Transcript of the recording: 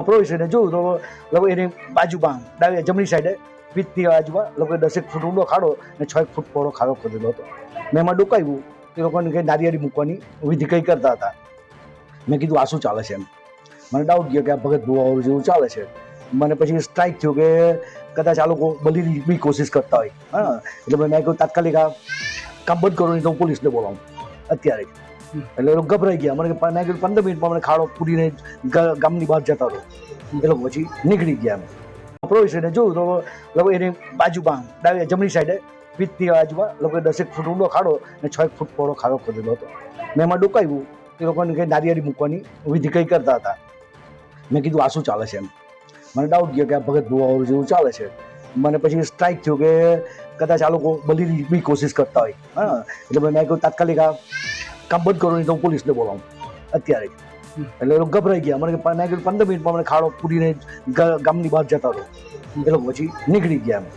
પ્રોવિશને જોયું તો લગભગ એની બાજુમાં, ડાબી જમણી સાઈડે ભીતની બાજુમાં લગભગ દસેક ફૂટ ઊંડો ખાડો અને છ એક ફૂટ પહોળો ખાડો ખોદેલો હતો. મેં એમાં ડુકાવ્યું, એ લોકોને કંઈ નારિયેળી મૂકવાની વિધિ કંઈ કરતા હતા. મેં કીધું, આ શું ચાલે છે? એમ. મને ડાઉટ ગયો કે આ ભગત ભુવાઓ જેવું ચાલે છે. મને પછી સ્ટ્રાઇક થયું કે કદાચ આ લોકો બલીની બી કોશિશ કરતા હોય. હા. એટલે મેં કહ્યું તાત્કાલિક આ કામ બંધ કરો નહીં તો હું પોલીસને બોલાવું. અત્યારે. એટલે એ લોકો ગભરાઈ ગયા. મને મેં કીધું પંદર મિનિટમાં મને ખાડો પૂરીને ગામની બહાર જતા રહો. એ લોકો પછી નીકળી ગયા અમે. પ્રોવિશને જોયું તો લોકો એની બાજુમાં ડાબી જમણી સાઈડે વીજની બાજુમાં લોકોએ દસેક ફૂટ ઊંડો ખાડો અને છ એક ફૂટ પહોળો ખાડો ખોદેલો હતો. મેં એમાં ડુકાવ્યું. એ લોકોને કંઈ નારિયેળી મૂકવાની વિધિ કંઈ કરતા હતા. મેં કીધું, આ શું ચાલે છે એમ? મને ડાઉટ ગયો કે આ ભગત ભુવાઓ જેવું ચાલે છે. મને પછી સ્ટ્રાઇક થયો કે કદાચ આ લોકો બલીની બી કોશિશ કરતા હોય. હા. એટલે મેં કહ્યું તાત્કાલિક આ કામ બંધ કરો નહીં તો હું પોલીસને બોલાવું. અત્યારે. એટલે એ લોકો ગભરાઈ ગયા. મને મેં કીધું પંદર મિનિટમાં મને ખાડો પૂરીને ગામની બહાર જતા રહો. એ લોકો પછી નીકળી ગયા અમે